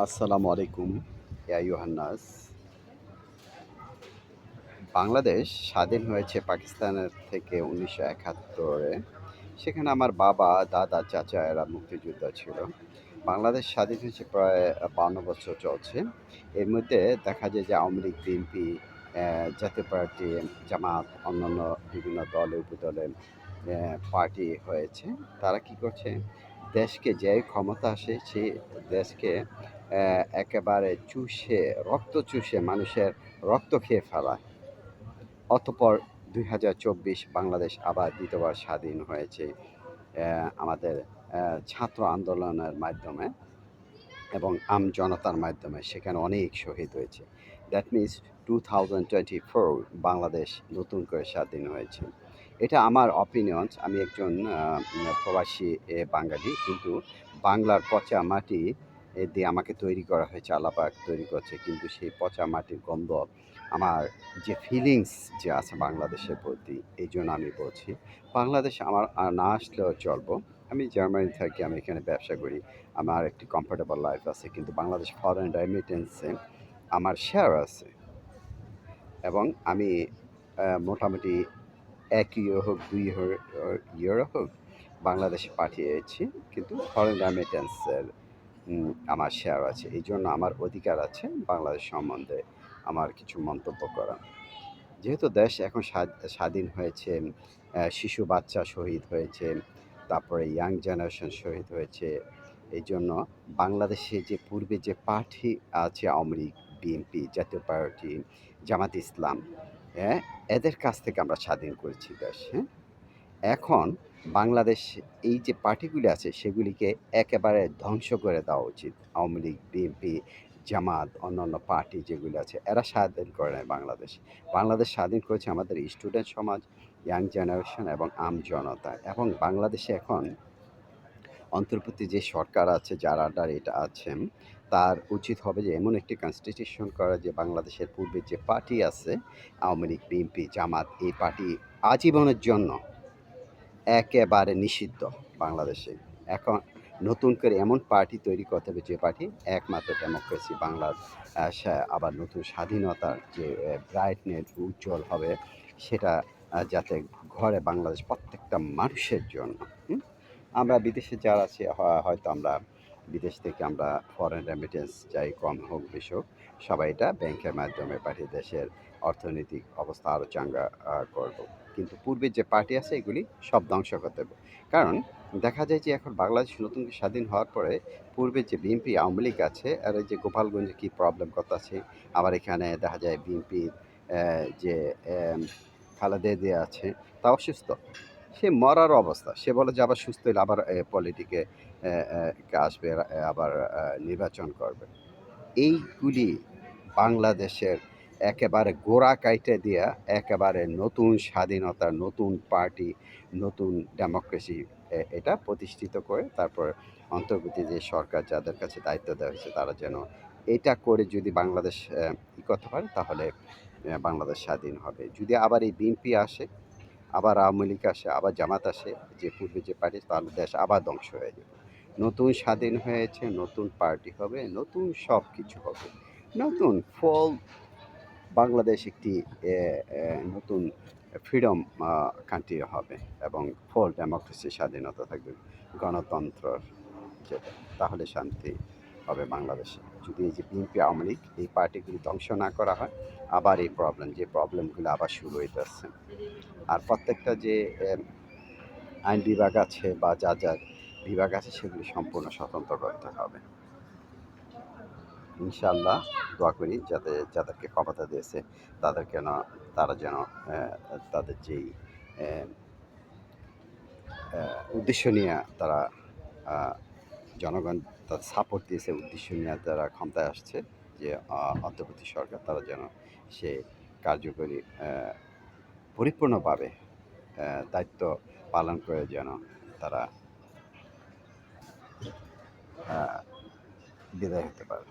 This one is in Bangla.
আসসালামু আলাইকুম, ইয়া বাংলাদেশ স্বাধীন হয়েছে পাকিস্তানের থেকে উনিশশো একাত্তরে। সেখানে আমার বাবা, দাদা, চাচা এরা মুক্তিযোদ্ধা ছিল। বাংলাদেশ স্বাধীন হয়েছে প্রায় বান্ন বছর চলছে। এর মধ্যে দেখা যায় যে আওয়ামী লীগ, বিএনপি জাতীয় পার্টি, জামাত, অন্যান্য বিভিন্ন দলে, উপদলে পার্টি হয়েছে। তারা কি করছে? দেশকে যে ক্ষমতা আসে, সেই দেশকে একেবারে চুষে, রক্ত চুষে মানুষের রক্ত খেয়ে ফেলায়। অতপর দুই হাজার চব্বিশ বাংলাদেশ আবার দ্বিতীয়বার স্বাধীন হয়েছে আমাদের ছাত্র আন্দোলনের মাধ্যমে এবং আম জনতার মাধ্যমে, সেখানে অনেক শহীদ হয়েছে। That means two thousand twenty four Bangladesh নতুন করে স্বাধীন হয়েছে। এটা আমার অপিনিয়ন আমি একজন প্রবাসী বাঙালি। কিন্তু বাংলার পচা মাটি দিয়ে আমাকে তৈরি করা হয়েছে আলাপাক তৈরি করছে। কিন্তু সেই পচা মাটির গন্ধ, আমার যে ফিলিংস যে আছে বাংলাদেশের প্রতি, এই জন্য আমি বলছি, বাংলাদেশ আমার না আসলেও চলবো। আমি জার্মানি থাকি, আমি এখানে ব্যবসা করি, আমার একটি কমফোর্টেবল লাইফ আছে। কিন্তু বাংলাদেশ ফরেন রেমিটেন্সে আমার শেয়ার আছে। এবং আমি মোটামুটি এক হোক, দুই ইয়ার হোক বাংলাদেশে পাঠিয়েছি। কিন্তু ফরেন রেমিটেন্সের আমার শেয়ার আছে। এই জন্য আমার অধিকার আছে বাংলাদেশ সম্বন্ধে আমার কিছু মন্তব্য করা যেহেতু দেশ এখন স্বাধ- স্বাধীন হয়েছে শিশু বাচ্চা শহীদ হয়েছে, তারপরে ইয়াং জেনারেশন শহীদ হয়েছে, এই জন্য বাংলাদেশে যে পূর্বে যে পার্টি আছে আওয়ামী লীগ, বিএনপি জাতীয় পার্টি, জামাত ইসলাম হ্যাঁ? এদের কাছ থেকে আমরা স্বাধীন করেছি দেশ হ্যাঁ? এখন বাংলাদেশ এই যে পার্টিগুলি আছে, সেগুলিকে একেবারে ধ্বংস করে দেওয়া উচিত। আওয়ামী লীগ, বিএনপি, জামাত, অন্যান্য পার্টি যেগুলি আছে, এরা স্বাধীন করে নেয় বাংলাদেশ। বাংলাদেশ স্বাধীন করেছে আমাদের স্টুডেন্ট সমাজ ইয়াং জেনারেশন এবং আম জনতা। এবং বাংলাদেশে এখন অন্তর্বর্তী যে সরকার আছে, যার আন্ডার এটা আছেন, তার উচিত হবে যে এমন একটি কনস্টিটিউশন করা যে বাংলাদেশের পূর্বে যে পার্টি আছে, আওয়ামী লীগ, বিএনপি, জামাত, এই পার্টি আজীবনের জন্য একেবারে নিষিদ্ধ বাংলাদেশে এখন নতুন করে এমন পার্টি তৈরি করতে হবে যে পার্টি একমাত্র ডেমোক্রেসি বাংলার আবার নতুন স্বাধীনতার যে ব্রাইটনেস উজ্জ্বল হবে, সেটা যাতে ঘরে বাংলাদেশ প্রত্যেকটা মানুষের জন্য? আমরা বিদেশে যারা আছি হয়তো আমরা বিদেশ থেকে আমরা ফরেন রেমিটেন্স যাই, কম হোক, বেশি হোক, সবাই এটা ব্যাংকের মাধ্যমে পাঠিয়ে দেশের অর্থনৈতিক অবস্থা আরও চাঙ্গা করব। কিন্তু পূর্বে যে পার্টি আছে, এগুলি সব ধ্বংস করতে হবে। কারণ দেখা যায় যে এখন বাংলাদেশ নতুন স্বাধীন হওয়ার পরে পূর্বে যে বিএনপি আওয়ামী লীগ আছে, আর এই যে গোপালগঞ্জে কী প্রবলেম কত আছে আবার এখানে দেখা যায় বিএনপির যে খালেদা দিয়ে আছে, তা অসুস্থ। সে মরার অবস্থা। সে বলে যে, আবার সুস্থ হলে আবার পলিটিকে আসবে আবার নির্বাচন করবে। এইগুলি বাংলাদেশের একেবারে গোড়া কাইটে দিয়া একেবারে নতুন স্বাধীনতা, নতুন পার্টি, নতুন ডেমোক্রেসি এটা প্রতিষ্ঠিত করে তারপর অন্তর্বর্তী যে সরকার যাদের কাছে দায়িত্ব দেওয়া হয়েছে, তারা যেন এটা করে যদি বাংলাদেশ ই করতে পারে, তাহলে বাংলাদেশ স্বাধীন হবে। যদি আবার এই বিএনপি আসে আবার আওয়ামী লীগ আসে, আবার জামাত আসে, যে পূর্বে যে পার্টি তাহলে দেশ আবার ধ্বংস হয়ে যাবে। নতুন স্বাধীন হয়েছে, নতুন পার্টি হবে, নতুন সব কিছু হবে। নতুন ফল, বাংলাদেশ একটি নতুন ফ্রিডম কান্ট্রি হবে এবং ফল, ডেমোক্রেসি, স্বাধীনতা থাকবে গণতন্ত্র যেটা। তাহলে শান্তি হবে বাংলাদেশে। যদি এই যে বিএনপি আওয়ামী লীগ, এই পার্টিগুলি ধ্বংস না করা হয়, আবার এই প্রবলেম যে প্রবলেমগুলো আবার শুরু হইতেছে আর প্রত্যেকটা যে আইন বিভাগ আছে বা যা যা বিভাগ আছে, সেগুলি সম্পূর্ণ স্বতন্ত্র করতে হবে। ইনশাল্লাহ দোয়া করি যাতে যাদেরকে ক্ষমতা দিয়েছে তাদেরকে না তারা যেন তাদের যেই উদ্দেশ্য নিয়ে তারা জনগণ তার সাপোর্ট দিয়েছে উদ্দেশ্য নিয়ে তারা ক্ষমতায় আসছে যে অন্তর্বর্তী সরকার তারা যেন সে কার্যকরী পরিপূর্ণভাবে দায়িত্ব পালন করে যেন তারা বিদায় হতে পারে।